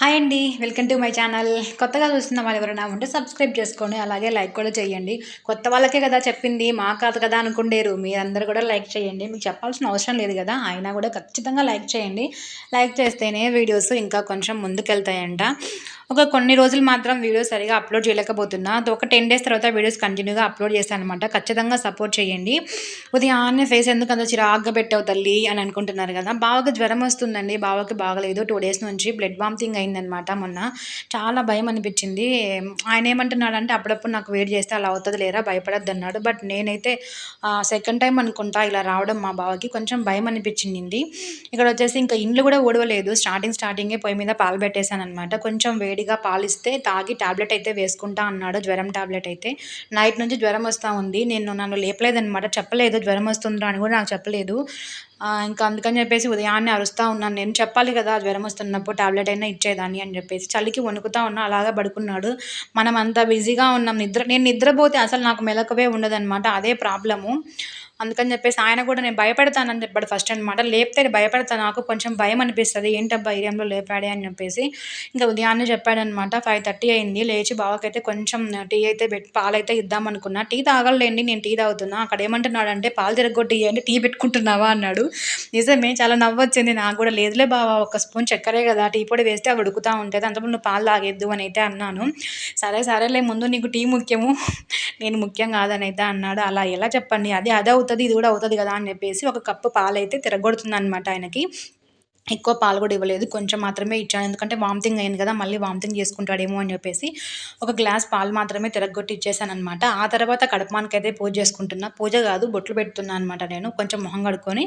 Hi అండి welcome to my channel. కొత్తగా చూస్తున్న వాళ్ళు ఎవరైనా ఉంటే సబ్స్క్రైబ్ చేసుకోండి అలాగే లైక్ కూడా చేయండి. కొత్త వాళ్ళకే కదా చెప్పింది మా కాదు కదా అనుకుండేరు. మీరందరూ కూడా లైక్ చేయండి. మీకు చెప్పాల్సిన అవసరం లేదు కదా అయినా కూడా ఖచ్చితంగా లైక్ చేయండి. లైక్ చేస్తేనే వీడియోస్ ఇంకా కొంచెం ముందుకెళ్తాయంట. ఒక కొన్ని రోజులు మాత్రం వీడియోస్ సరిగా అప్లోడ్ చేయలేకపోతున్నా. ఒక టెన్ డేస్ తర్వాత వీడియోస్ కంటిన్యూగా అప్లోడ్ చేస్తాను అనమాట ఖచ్చితంగా సపోర్ట్ చేయండి. ఉదయాన్నే ఫేస్ ఎందుకు అంత చిరాగ్గా పెట్టావు తల్లి అని అనుకుంటున్నారు కదా. బావకి జ్వరం వస్తుందండి. బావకి బాగలేదు. టూ డేస్ నుంచి బ్లడ్ వామిటింగ్ అయిందనమాట మొన్న. చాలా భయం అనిపించింది. ఆయన ఏమంటున్నాడంటే అప్పుడప్పుడు నాకు వెయిట్ చేస్తే అలా అవుతుంది లేరా? భయపడద్దు అన్నాడు బట్ నేనైతే సెకండ్ టైం అనుకుంటా ఇలా రావడం మా బావకి. కొంచెం భయం అనిపించింది. ఇక్కడ వచ్చేసి ఇంకా ఇండ్లు కూడా ఓడవలేదు స్టార్టింగ్ స్టార్టింగే పొయ్యి మీద పాలు పెట్టేశాను అనమాట కొంచెం వేడి వేడిగా పాలిస్తే తాగి టాబ్లెట్ అయితే వేసుకుంటా అన్నాడు. జ్వరం టాబ్లెట్ అయితే. నైట్ నుంచి జ్వరం వస్తూ ఉంది. నేను నన్ను లేపలేదనమాట చెప్పలేదు. జ్వరం వస్తుందా అని కూడా నాకు చెప్పలేదు. ఇంకా అందుకని చెప్పేసి ఉదయాన్నే అరుస్తూ ఉన్నాను. నేను చెప్పాలి కదా జ్వరం వస్తున్నప్పుడు టాబ్లెట్ అయినా ఇచ్చేదాన్ని అని చెప్పేసి. చలికి వణుకుతా ఉన్నా అలాగా పడుకున్నాడు. మనం అంత బిజీగా ఉన్నాం. నిద్ర నేను నిద్రపోతే అసలు నాకు మెలకువే ఉండదన్నమాట. అదే ప్రాబ్లము. అందుకని చెప్పేసి ఆయన కూడా నేను భయపెడతానని చెప్పాడు ఫస్ట్ అనమాట లేపితే భయపడతాను నాకు కొంచెం భయం అనిపిస్తుంది. ఏంటబ్బా ఏరియంలో లేపాడే అని చెప్పేసి ఇంకా ఉదయాన్నే చెప్పాడనమాట ఫైవ్ థర్టీ అయింది. లేచి బావకైతే కొంచెం టీ అయితే పెట్టి పాలైతే ఇద్దాం అనుకున్నా. టీ తాగలేండి నేను టీ తాగుతున్నా. అక్కడ ఏమంటున్నాడు అంటే పాలు తిరగొట్టి అంటే టీ పెట్టుకుంటున్నావా? అన్నాడు. నిజమే చాలా నవ్వొచ్చింది. నాకు కూడా లేదులే బావ ఒక స్పూన్ చక్కరే కదా టీ పొడి వేస్తే అవి ఉడుకుతూ ఉంటుంది అంతప్పుడు నువ్వు పాలు తాగేద్దు అని అయితే అన్నాను. సరే సరేలే ముందు నీకు టీ ముఖ్యము. నేను ముఖ్యం కాదని అయితే అన్నాడు. అలా ఎలా చెప్పండి? అది అదే అవుతుంది ఇది కూడా అవుతుంది కదా అని చెప్పేసి ఒక కప్పు పాలు అయితే తిరగొడుతుంది అనమాట ఆయనకి. ఎక్కువ పాలు కూడా ఇవ్వలేదు. కొంచెం మాత్రమే ఇచ్చాను. ఎందుకంటే వామిటింగ్ అయింది కదా మళ్ళీ వామిటింగ్ చేసుకుంటాడేమో అని చెప్పేసి ఒక గ్లాస్ పాలు మాత్రమే తిరగొట్టి ఇచ్చేసాను అనమాట ఆ తర్వాత కడపానికి అయితే పూజ చేసుకుంటున్నా. పూజ కాదు బొట్లు పెడుతున్నా అనమాట నేను. కొంచెం మొహం కడుక్కొని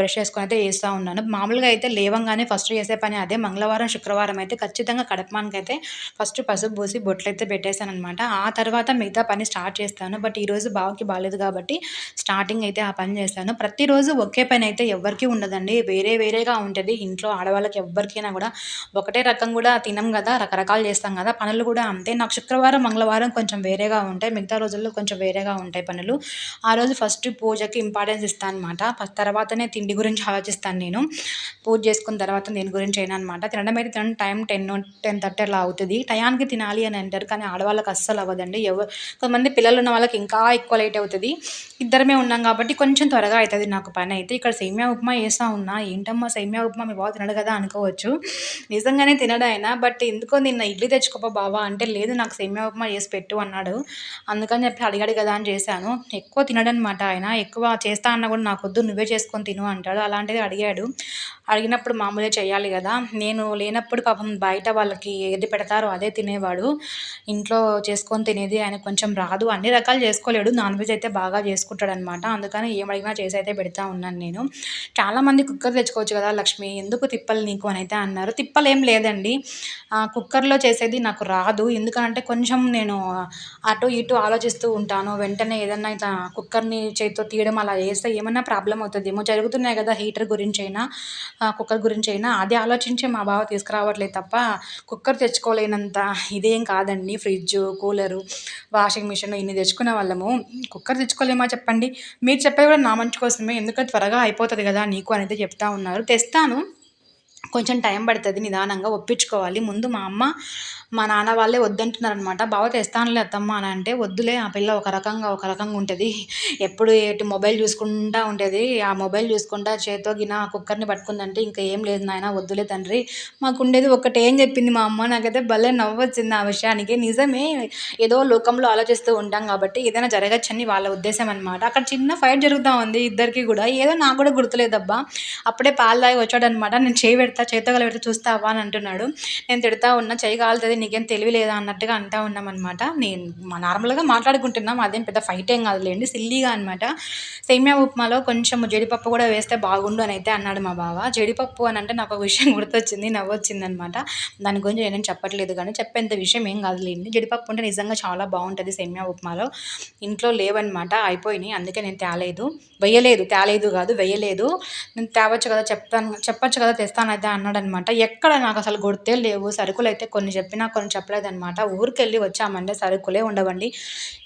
బ్రష్ చేసుకొని అయితే వేస్తూ ఉన్నాను. మామూలుగా అయితే లేవంగానే ఫస్ట్ చేసే పని అదే. మంగళవారం శుక్రవారం అయితే ఖచ్చితంగా కడపమానికైతే అయితే ఫస్ట్ పసుపు పూసి బొట్లు అయితే పెట్టేశాను అనమాట ఆ తర్వాత మిగతా పని స్టార్ట్ చేస్తాను. బట్ ఈరోజు బావకి బాగాలేదు కాబట్టి స్టార్టింగ్ అయితే ఆ పని చేస్తాను. ప్రతిరోజు ఒకే పని అయితే ఎవరికీ ఉండదండి. వేరే వేరేగా ఉంటుంది. ఉంటుంది ఇంట్లో ఆడవాళ్ళకి ఎవ్వరికైనా కూడా ఒకటే రకం కూడా తినం కదా రకరకాలు చేస్తాం కదా. పనులు కూడా అంతే. నాకు శుక్రవారం మంగళవారం కొంచెం వేరేగా ఉంటాయి. మిగతా రోజుల్లో కొంచెం వేరేగా ఉంటాయి పనులు. ఆ రోజు ఫస్ట్ పూజకి ఇంపార్టెన్స్ ఇస్తాను అనమాట తర్వాతనే తిండి గురించి ఆలోచిస్తాను నేను. పూజ చేసుకున్న తర్వాత దీని గురించి అయినా అనమాట. తినడం అయితే తినడం టైం టెన్ టెన్ థర్టీ అలా అవుతుంది. టయానికి తినాలి అని అంటారు కానీ ఆడవాళ్ళకి అస్సలు అవ్వదండి. ఎవరు కొంతమంది పిల్లలు ఉన్న వాళ్ళకి ఇంకా ఎక్కువ లేట్ అవుతుంది. ఇద్దరమే ఉన్నాం కాబట్టి కొంచెం త్వరగా అవుతుంది నాకు పని అయితే. ఇక్కడ సేమియా ఉప్మా వేస్తా ఉన్నా. ఏంటమ్మా సేమియా ఉప్మా మీ బావ తినడు కదా అనుకోవచ్చు. నిజంగానే తినడు ఆయన. బట్ ఎందుకో నిన్న ఇడ్లీ తెచ్చుకోపా బావా అంటే లేదు నాకు సేమియా ఉప్మా చేసి పెట్టు అన్నాడు. అందుకని చెప్పి అడిగాడు కదా అని చేశాను. ఎక్కువ తినడనమాట ఆయన. ఎక్కువ చేస్తా అన్న కూడా నాకు వద్దు నువ్వే చేసుకొని తిను అంటాడు. అలాంటిది అడిగాడు. అడిగినప్పుడు మామూలే చేయాలి కదా. నేను లేనప్పుడు పాపం బయట వాళ్ళకి ఏది పెడతారో అదే తినేవాడు. ఇంట్లో చేసుకొని తినేది ఆయన కొంచెం రాదు. అన్ని రకాలు చేసుకోలేడు. నాన్ వెజ్ అయితే బాగా చేసుకుంటాడనమాట. అందుకని ఏం అడిగినా చేసి అయితే పెడతా ఉన్నాను నేను. చాలామంది కుక్కర్ తెచ్చుకోవచ్చు కదా లక్ష్మి. లక్ష్మి ఎందుకు తిప్పలు నీకు అని అయితే అన్నారు. తిప్పలు ఏం లేదండి కుక్కర్లో చేసేది నాకు రాదు. ఎందుకంటే కొంచెం నేను అటు ఇటు ఆలోచిస్తూ ఉంటాను. వెంటనే ఏదన్నా ఇట్లా కుక్కర్ని చేతితో తీయడం అలా చేస్తే ఏమన్నా ప్రాబ్లం అవుతుందేమో జరుగుతున్నాయి కదా హీటర్ గురించి అయినా కుక్కర్ గురించి అయినా అది ఆలోచించి మా బావ తీసుకురావట్లేదు తప్ప కుక్కర్ తెచ్చుకోలేనంత ఇదేం కాదండి. ఫ్రిడ్జ్ కూలరు వాషింగ్ మిషన్ ఇన్ని తెచ్చుకునే వాళ్ళము. కుక్కర్ తెచ్చుకోలేమా చెప్పండి? మీరు చెప్పేవి కూడా నా మంచి కోసమే ఎందుకంటే త్వరగా అయిపోతుంది కదా నీకు అనేది చెప్తా ఉన్నారు. తెస్తా తెస్తాను కొంచెం టైం పడుతుంది నిదానంగా ఒప్పించుకోవాలి. ముందు మా అమ్మ మా నాన్న వాళ్ళే వద్దంటున్నారనమాట బావ తెస్తానులే అత్తమ్మ అని అంటే వద్దులే ఆ పిల్ల ఒక రకంగా ఒక రకంగా ఉంటుంది. ఎప్పుడు ఎటు మొబైల్ చూసుకుంటా ఉండేది ఆ మొబైల్ చూసుకుంటా చేతో గిన కుక్కర్ని పట్టుకుందంటే ఇంకా ఏం లేదు నాయన వద్దులే తండ్రి. మాకు ఉండేది ఒకటి ఏం చెప్పింది మా అమ్మ. నాకైతే భలే నవ్వొచ్చింది ఆ విషయానికి. నిజమే ఏదో లోకంలో ఆలోచిస్తూ ఉంటాం కాబట్టి ఏదైనా జరగచ్చని వాళ్ళ ఉద్దేశం అనమాట అక్కడ చిన్న ఫైట్ జరుగుతూ ఉంది ఇద్దరికి కూడా. ఏదో నాకు కూడా గుర్తులేదబ్బా. అప్పుడే పాలు తాగి వచ్చాడనమాట నేను చేయి పెడతా చేతో పెడతా చూస్తావా అని అంటున్నాడు. నేను తిడతా ఉన్నా చేయి కాలుతుంది నీకేం తెలివి లేదా అన్నట్టుగా అంటా ఉన్నామన్నమాట. నేను నార్మల్గా మాట్లాడుకుంటున్నాం అదేం పెద్ద ఫైట్ ఏం కాదులేండి సిల్లీగా అనమాట సేమియా ఉప్మాలో కొంచెం జీడిపప్పు కూడా వేస్తే బాగుండు అని అయితే అన్నాడు మా బావ. జీడిపప్పు అని అంటే నాకు ఒక విషయం గుర్తొచ్చింది నవ్వొచ్చింది అనమాట దాని గురించి నేను చెప్పట్లేదు కానీ చెప్పేంత విషయం ఏం కాదులేండి జీడిపప్పు అంటే నిజంగా చాలా బాగుంటుంది సేమియా ఉప్మాలో. ఇంట్లో లేవన్నమాట అయిపోయినాయి అందుకే నేను తేలేదు. వేయలేదు తేలేదు కాదు వేయలేదు. నేను తేవచ్చు కదా చెప్తాను చెప్పచ్చు కదా తెస్తాను అయితే అయితే అన్నాడనమాట ఎక్కడ నాకు అసలు గుర్తే లేవు సరుకులు అయితే కొన్ని చెప్పిన కొన్ని చెప్పలేదనమాట ఊరికెళ్ళి వచ్చామంటే సరుకులే ఉండవండి.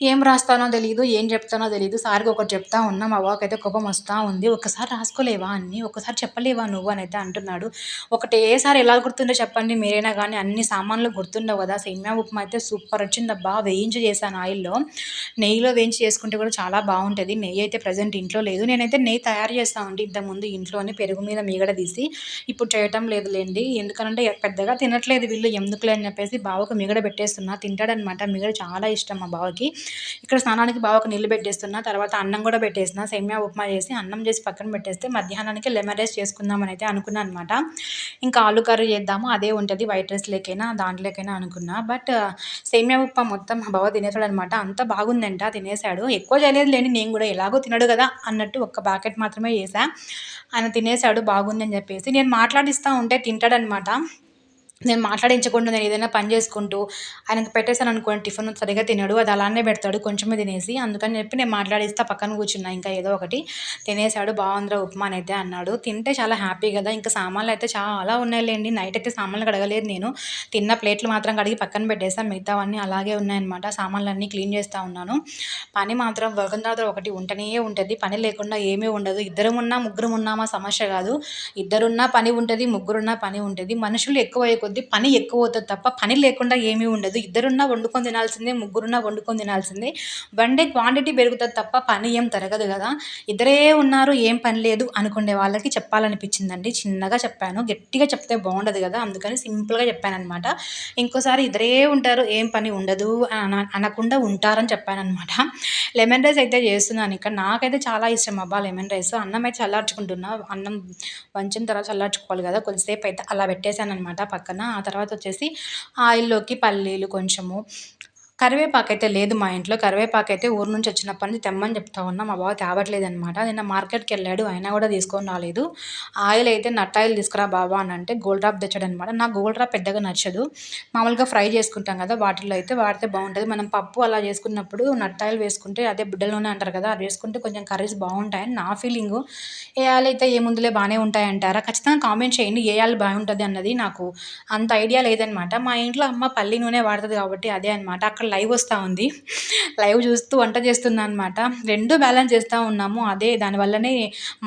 ఏం రాస్తానో తెలియదు ఏం చెప్తానో తెలియదు సార్కి ఒకటి చెప్తా ఉన్నా మా బావకి అయితే కోపం వస్తూ ఉంది. ఒకసారి రాసుకోలేవా అన్నీ? ఒకసారి చెప్పలేవా నువ్వు? అని అయితే అంటున్నాడు. ఒకటేసారి ఎలా గుర్తుందో చెప్పండి. మీరైనా కానీ అన్ని సామాన్లు గుర్తుండవు కదా. సేమ్యా ఉప్మా అయితే సూపర్ వచ్చిందబ్బా. వేయించి చేశాను ఆయిల్లో. నెయ్యిలో వేయించి చేసుకుంటే కూడా చాలా బాగుంటుంది. నెయ్యి అయితే ప్రజెంట్ ఇంట్లో లేదు. నేనైతే నెయ్యి తయారు చేస్తామండి ఇంతకుముందు ఇంట్లోనే పెరుగు మీద మీగడ తీసి. ఇప్పుడు చేయటం లేదులేండి. ఎందుకంటే పెద్దగా తినట్లేదు వీళ్ళు. ఎందుకులే అని చెప్పేసి బావకు మిగడ పెట్టేస్తున్నా. తింటాడనమాట. మిగడ చాలా ఇష్టం మా బావకి. ఇక్కడ స్నానానికి బావకు నీళ్ళు పెట్టేస్తున్నా. తర్వాత అన్నం కూడా పెట్టేసిన. సేమ్యా ఉప్మా చేసి అన్నం చేసి పక్కన పెట్టేస్తే మధ్యాహ్నానికి లెమన్ రైస్ చేసుకుందామని అయితే అనుకున్నాను అనమాట ఇంకా ఆలు కర్రీ చేద్దాము. అదే ఉంటుంది వైట్ రైస్ లేకైనా దాంట్లోకైనా అనుకున్నా. బట్ సేమ్యా ఉప్మా మొత్తం మా బావ తినేసాడు అనమాట అంత బాగుందంట. తినేసాడు. ఎక్కువ చేయలేదు లేని నేను కూడా ఎలాగో తినడు కదా అన్నట్టు ఒక్క ప్యాకెట్ మాత్రమే చేశా. ఆయన తినేసాడు. బాగుందని చెప్పేసి. నేను మాట్లాడిస్తూ ఉంటే తింటాడనమాట. నేను మాట్లాడించకుండా నేను ఏదైనా పని చేసుకుంటూ ఆయనకు పెట్టేశాను అనుకోండి టిఫిన్ సరిగా తినడు అది అలానే పెడతాడు కొంచెమే తినేసి. అందుకని చెప్పి నేను మాట్లాడిస్తా పక్కన కూర్చున్నా ఇంకా ఏదో ఒకటి. తినేసాడు బాగుందిరా ఉప్మా అని అయితే అన్నాడు. తింటే చాలా హ్యాపీ కదా ఇంకా సామాన్లు అయితే చాలా ఉన్నాయిలేండి. నైట్ అయితే సామాన్లు కడగలేదు నేను. తిన్న ప్లేట్లు మాత్రం కడిగి పక్కన పెట్టేసాను మిగతావన్నీ అలాగే ఉన్నాయన్నమాట. సామాన్లు అన్నీ క్లీన్ చేస్తూ ఉన్నాను. పని మాత్రం ఒకరి తర్వాత ఒకటి ఉంటనే ఉంటుంది. పని లేకుండా ఏమీ ఉండదు. ఇద్దరు ఉన్నా ముగ్గురు ఉన్నామా సమస్య కాదు. ఇద్దరున్నా పని ఉంటుంది ముగ్గురున్నా పని ఉంటుంది. మనుషులు ఎక్కువ కొద్దీ పని ఎక్కువ అవుతుంది తప్ప పని లేకుండా ఏమీ ఉండదు. ఇద్దరున్నా వండుకొని తినాల్సిందే ముగ్గురున్నా వండుకొని తినాల్సిందే. వండే క్వాంటిటీ పెరుగుతుంది తప్ప పని ఏం తరగదు కదా. ఇద్దరే ఉన్నారు ఏం పని లేదు అనుకునే వాళ్ళకి చెప్పాలనిపించిందండి. చిన్నగా చెప్పాను. గట్టిగా చెప్తే బాగుండదు కదా. అందుకని సింపుల్గా చెప్పాను అనమాట ఇంకోసారి ఇద్దరే ఉంటారు ఏం పని ఉండదు అనకుండా ఉంటారని చెప్పాను అనమాట లెమన్ రైస్ అయితే చేస్తున్నాను ఇక్కడ. నాకైతే చాలా ఇష్టం అబ్బా లెమన్ రైస్. అన్నం అయితే చల్లార్చుకుంటున్నా. అన్నం వంచిన తర్వాత చల్లార్చుకోవాలి కదా. కొద్దిసేపు అయితే అలా పెట్టేశాను అనమాట పక్కన. ఆ తర్వాత వచ్చేసి ఆయిల్లోకి పల్లీలు కొంచెము కరివేపాకు అయితే లేదు మా ఇంట్లో. కరివేపాకు అయితే ఊరు నుంచి వచ్చినప్పటి నుంచి తెమ్మని చెప్తా ఉన్నా. మా బావ తేవట్లేదు అనమాట నిన్న మార్కెట్కి వెళ్ళాడు. అయినా కూడా తీసుకొని రాలేదు. ఆయిల్ అయితే నట్ ఆయిల్ తీసుకురా బాబా అని అంటే గోల్డ్ డ్రాప్ తెచ్చాడు అనమాట నాకు గోల్డ్ డ్రాప్ పెద్దగా నచ్చదు. మామూలుగా ఫ్రై చేసుకుంటాం కదా వాటిల్లో అయితే వాడితే బాగుంటుంది. మనం పప్పు అలా చేసుకున్నప్పుడు నట్ ఆయిల్ వేసుకుంటే అదే బిడ్డలోనే అంటారు కదా అది వేసుకుంటే కొంచెం కర్రీస్ బాగుంటాయని నా ఫీలింగ్. ఏ ఆయిల్ అయితే ఏ ముందులే బాగానే ఉంటాయంటారా? ఖచ్చితంగా కామెంట్ చేయండి. ఏ ఆయిల్ బాగుంటుంది అన్నది నాకు అంత ఐడియా లేదనమాట మా ఇంట్లో అమ్మ పల్లి నూనె వాడుతుంది కాబట్టి అదే అనమాట అక్కడ లైవ్ వస్తూ ఉంది. లైవ్ చూస్తూ వంట చేస్తున్నా అనమాట రెండు బ్యాలెన్స్ చేస్తూ ఉన్నాము. అదే దానివల్లనే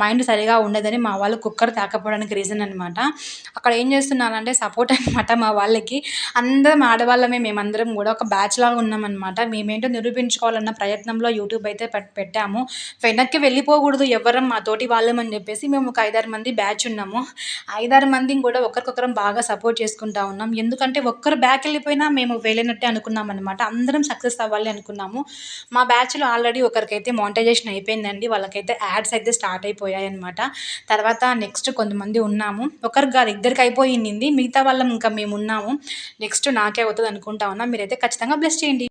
మైండ్ సరిగా ఉండదని మా వాళ్ళు కుక్కర్ తాకపోవడానికి రీజన్ అనమాట అక్కడ ఏం చేస్తున్నానంటే సపోర్ట్ అనమాట మా వాళ్ళకి. అందరం ఆడవాళ్ళమే మేమందరం కూడా ఒక బ్యాచ్ లాగా ఉన్నామన్నమాట మేమేంటో నిరూపించుకోవాలన్న ప్రయత్నంలో యూట్యూబ్ అయితే పెట్టాము. వెనక్కి వెళ్ళిపోకూడదు ఎవరం మా తోటి వాళ్ళం అని చెప్పేసి మేము ఒక ఐదారు మంది బ్యాచ్ ఉన్నాము. ఐదారు మందిని కూడా ఒకరికొకరం బాగా సపోర్ట్ చేసుకుంటా ఉన్నాం. ఎందుకంటే ఒక్కరు బ్యాక్ వెళ్ళిపోయినా మేము వెళ్ళినట్టే అనుకున్నాం అనమాట అందరం సక్సెస్ అవ్వాలి అనుకున్నాము. మా బ్యాచ్లో ఆల్రెడీ ఒకరికైతే మోనిటైజేషన్ అయిపోయిందండి. వాళ్ళకైతే యాడ్స్ అయితే స్టార్ట్ అయిపోయాయి అనమాట తర్వాత నెక్స్ట్ కొంతమంది ఉన్నాము. ఒకరికి కాదు ఇద్దరికి అయిపోయింది. మిగతా వాళ్ళం ఇంకా మేము ఉన్నాము. నెక్స్ట్ నాకే అవుతుంది అనుకుంటా ఉన్నా. మీరైతే ఖచ్చితంగా బ్లెస్ చేయండి.